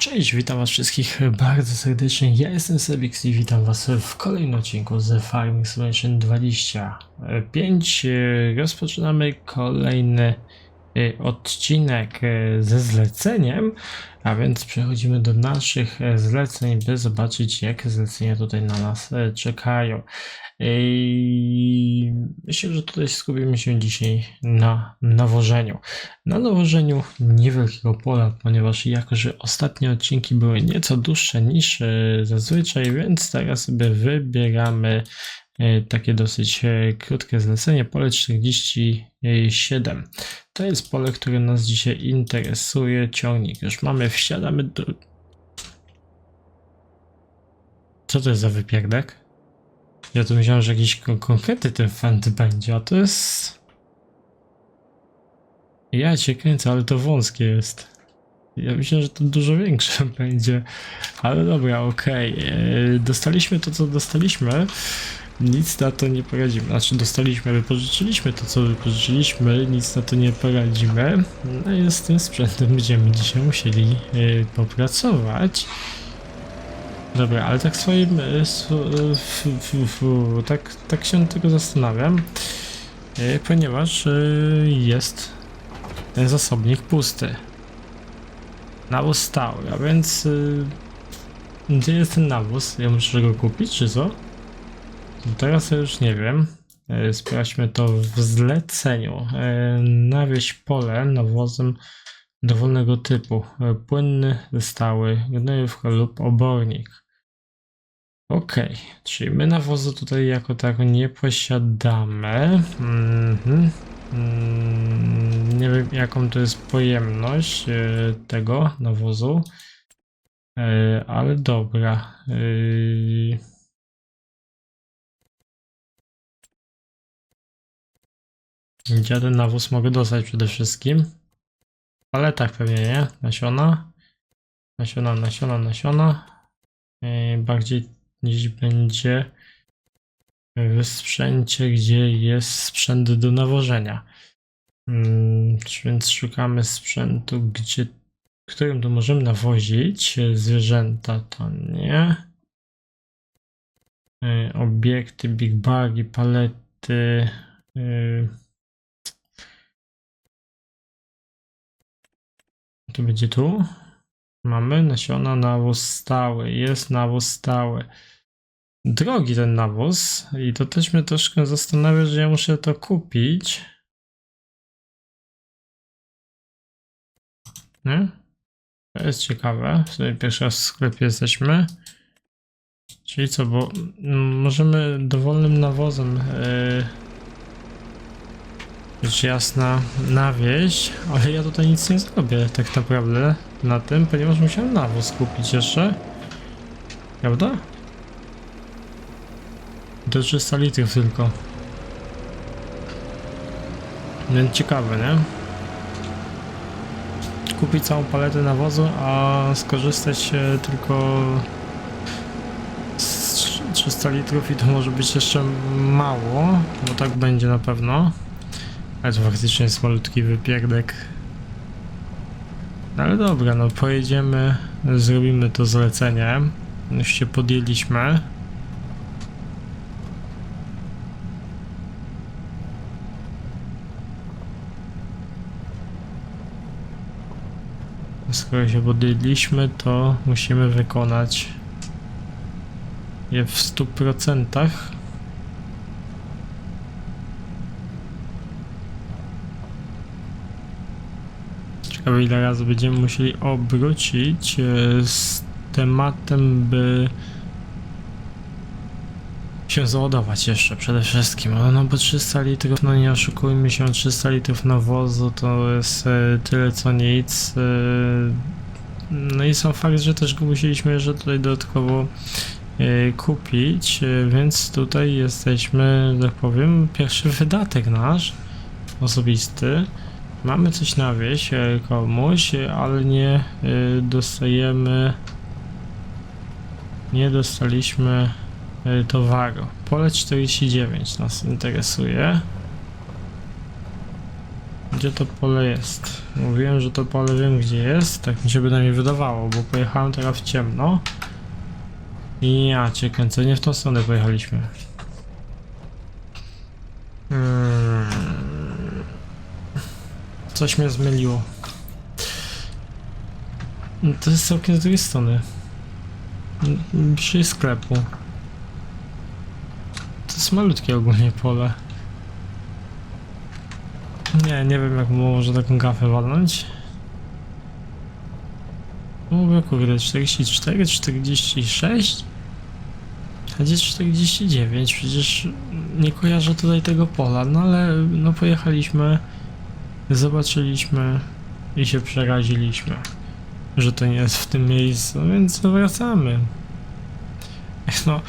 Cześć, witam was wszystkich bardzo serdecznie. Ja jestem Sebix i witam was w kolejnym odcinku z Farming Simulation 25. E, Rozpoczynamy kolejny odcinek e, ze zleceniem, a więc przechodzimy do naszych e, zleceń, by zobaczyć jakie zlecenia tutaj na nas czekają. I myślę, że tutaj skupimy się dzisiaj na nawożeniu. Na nawożeniu niewielkiego pola, ponieważ jako, że ostatnie odcinki były nieco dłuższe niż zazwyczaj, więc teraz sobie wybieramy takie dosyć e, krótkie zlecenie, pole 47. To jest pole, które nas dzisiaj interesuje, ciągnik. Już mamy, wsiadamy do... Co to jest za wypierdek? Ja tu myślałem, że jakiś kon- konkretny ten fent będzie, a to jest... Ja cię kręcę, ale to wąskie jest. Ja myślę, że to dużo większe będzie. Ale dobra, okej. E, Dostaliśmy to, co dostaliśmy. Nic na to nie poradzimy. Znaczy, dostaliśmy, wypożyczyliśmy to, co wypożyczyliśmy. Nic na to nie poradzimy. No i z tym sprzętem będziemy dzisiaj musieli e, popracować. Dobra, ale tak swoim. swo- e, f- f- f- Tak, tak się tylko zastanawiam. e, Ponieważ e, jest ten zasobnik pusty. Nawóz stały, a więc. y, Gdzie jest ten nawóz? Ja muszę go kupić, czy co? No Teraz już nie wiem. E, Sprawdźmy to w zleceniu. E, Nawieź pole nawozem dowolnego typu. E, Płynny, stały, gnojówka lub obornik. Okej, czyli my nawozu tutaj jako tako nie posiadamy. Mhm. Mm, Nie wiem jaką to jest pojemność tego nawozu. Ale dobra. Ten nawóz mogę dostać przede wszystkim? W paletach pewnie, nie? Nasiona. Nasiona, nasiona, nasiona. Bardziej gdzieś będzie w sprzęcie, gdzie jest sprzęt do nawożenia. Mm, Więc szukamy sprzętu, gdzie, którym to możemy nawozić. Zwierzęta to nie. Obiekty, big bagi, palety. To będzie tu. Mamy nasiona, nawóz stały. Jest nawóz stały. Drogi ten nawóz i to też mnie troszkę zastanawia, że ja muszę to kupić. Nie? To jest ciekawe. Sumie pierwszy raz w sklepie jesteśmy. Czyli co, bo możemy dowolnym nawozem yy, rzecz jasna nawieźć, ale ja tutaj nic nie zrobię tak naprawdę na tym, ponieważ musiałem nawóz kupić jeszcze. Prawda? Do 300 litrów tylko. Więc ciekawe, nie? Kupić całą paletę nawozu, a skorzystać e, tylko z trz- 300 litrów i to może być jeszcze mało, bo tak będzie na pewno. Ale to faktycznie jest malutki wypierdek. No ale dobra, no pojedziemy, zrobimy to zlecenie. Już się podjęliśmy. Skoro się podjęliśmy, to musimy wykonać je w 100%. Ciekawe ile razy będziemy musieli obrócić e, z tematem, by się załadować jeszcze przede wszystkim. No, no bo 300 litrów, no nie oszukujmy się, 300 litrów nawozu to jest e, tyle co nic. E, no i sam fakt, że też go musieliśmy jeszcze tutaj dodatkowo kupić, więc tutaj jesteśmy, tak powiem, pierwszy wydatek nasz osobisty. Mamy coś na wieś e, komuś, e, ale nie e, dostajemy. Nie dostaliśmy towaru. Pole 49 nas interesuje. Gdzie to pole jest? Mówiłem, że to pole wiem gdzie jest, tak mi się bynajmniej wydawało, bo pojechałem teraz w ciemno. I ja cię kręcę, nie w tą stronę pojechaliśmy. Hmm. Coś mnie zmyliło. No To jest całkiem z drugiej strony. Przy sklepu. To jest malutkie ogólnie pole. Nie, nie wiem jak może taką gafę walnąć. Mówię kurde, 44, 46? A gdzie 49? Przecież nie kojarzę tutaj tego pola, no ale no pojechaliśmy, zobaczyliśmy i się przeraziliśmy, że to nie jest w tym miejscu, więc wracamy. No,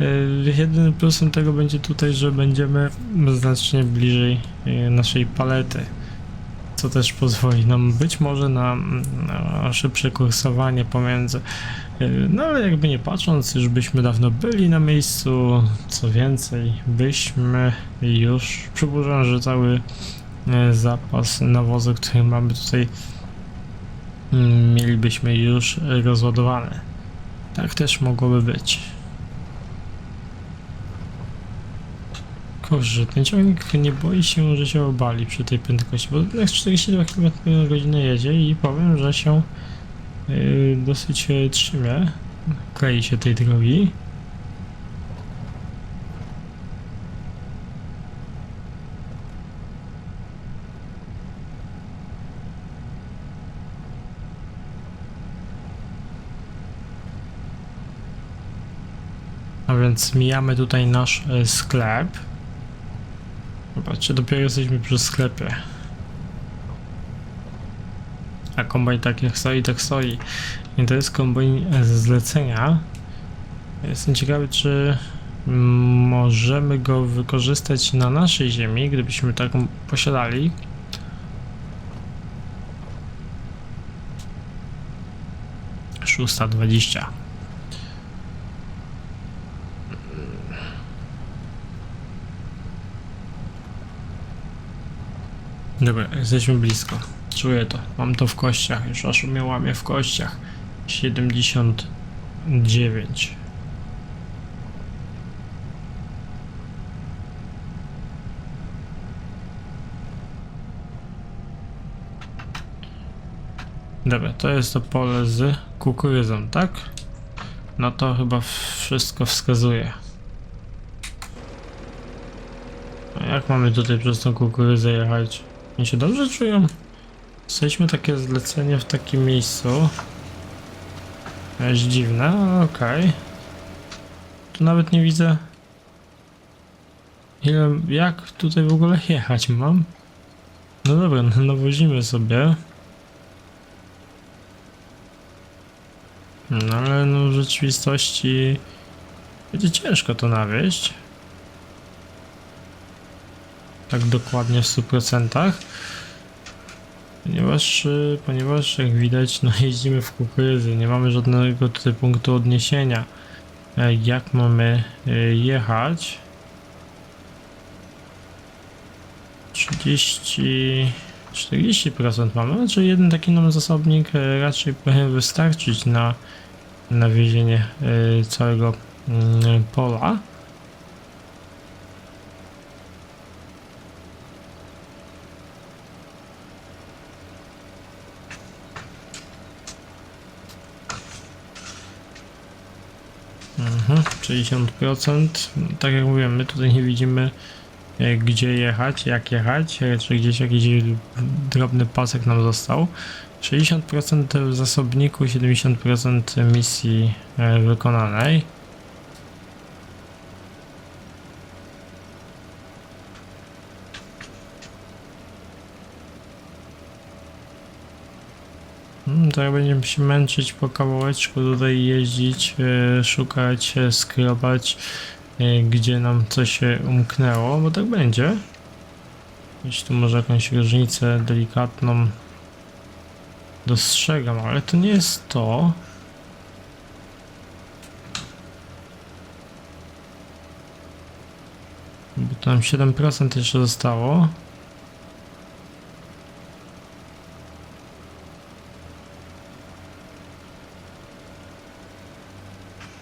y, jedynym plusem tego będzie tutaj, że będziemy znacznie bliżej y, naszej palety, co też pozwoli nam być może na, na szybsze kursowanie pomiędzy. y, No ale jakby nie patrząc, już byśmy dawno byli na miejscu, co więcej, byśmy już, przypuszczam, że cały zapas nawozu, który mamy tutaj, mm, mielibyśmy już rozładowany. Tak też mogłoby być. Kurczę, ten ciągnik nie boi się, że się obali przy tej prędkości, bo jednak 42 km na godzinę jedzie i powiem, że się yy, dosyć yy, trzymie, klei się tej drogi. Więc mijamy tutaj nasz e, sklep. Zobaczcie, dopiero jesteśmy przy sklepie. A kombajn tak jak stoi, tak stoi. I to jest kombajn e, ze zlecenia. Jestem ciekawy, czy możemy go wykorzystać na naszej ziemi, gdybyśmy taką posiadali. Szósta dwadzieścia. Dobra, jesteśmy blisko. Czuję to. Mam to w kościach. Już aż mnie łamie w kościach. 79. Dobra, to jest to pole z kukurydzą, tak? No to chyba wszystko wskazuje. A jak mamy tutaj przez tą kukurydzę jechać? Oni się dobrze czują? Jesteśmy takie zlecenie w takim miejscu. Jest dziwne, okej. Tu nawet nie widzę. Ile, jak tutaj w ogóle jechać mam? No dobra, no nawozimy sobie. No ale no w rzeczywistości będzie ciężko to nawieźć. Tak dokładnie w 100%. Ponieważ, y, ponieważ jak widać, no jeździmy w kukurydzy, nie mamy żadnego tutaj punktu odniesienia. E, Jak mamy y, jechać? 30... 40% mamy, znaczy jeden taki nam zasobnik e, raczej powinien wystarczyć na nawiezienie e, całego mm, pola. Mhm, 60%. Tak jak mówiłem, my tutaj nie widzimy e, gdzie jechać, jak jechać, e, czy gdzieś jakiś drobny pasek nam został. 60% w zasobniku, 70% misji e, wykonanej. Jak będziemy się męczyć po kawałeczku, tutaj jeździć, e, szukać, e, skrobać, e, gdzie nam coś umknęło, bo tak będzie. Jeśli tu może jakąś różnicę delikatną dostrzegam, ale to nie jest to. Bo tam 7% jeszcze zostało.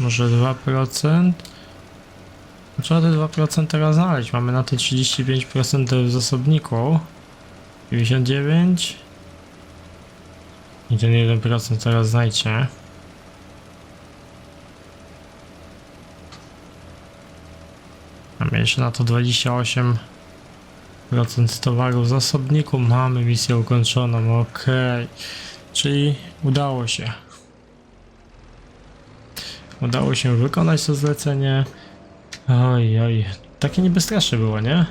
Może 2%? Trzeba te 2% teraz znaleźć. Mamy na to 35% w zasobniku. 99. I ten 1% teraz znajdźcie. Mamy jeszcze na to 28% towaru w zasobniku. Mamy misję ukończoną. Ok. Czyli udało się. Udało się wykonać to zlecenie. Oj, oj. Takie niby straszne było, nie?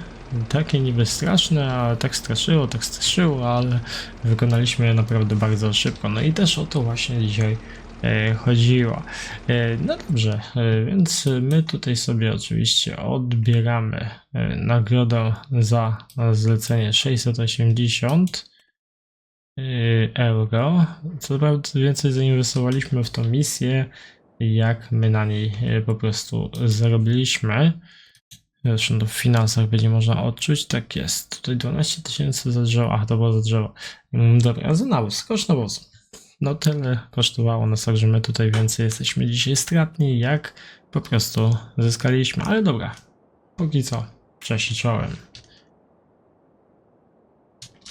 Takie niby straszne, ale tak straszyło, tak straszyło, ale wykonaliśmy je naprawdę bardzo szybko. No i też o to właśnie dzisiaj e, chodziło. E, no dobrze, e, więc my tutaj sobie oczywiście odbieramy nagrodę za zlecenie 680 e, euro. Co prawda więcej zainwestowaliśmy w tą misję, jak my na niej e, po prostu zarobiliśmy. Zresztą to w finansach będzie można odczuć. Tak jest. Tutaj 12 tysięcy za drzewo. Ach, to było za drzewo. Mm, Dobra, za nawóz. Koszt nawozu. No tyle kosztowało nas, także my tutaj więcej jesteśmy dzisiaj stratni, jak po prostu zyskaliśmy. Ale dobra, póki co. Czołem.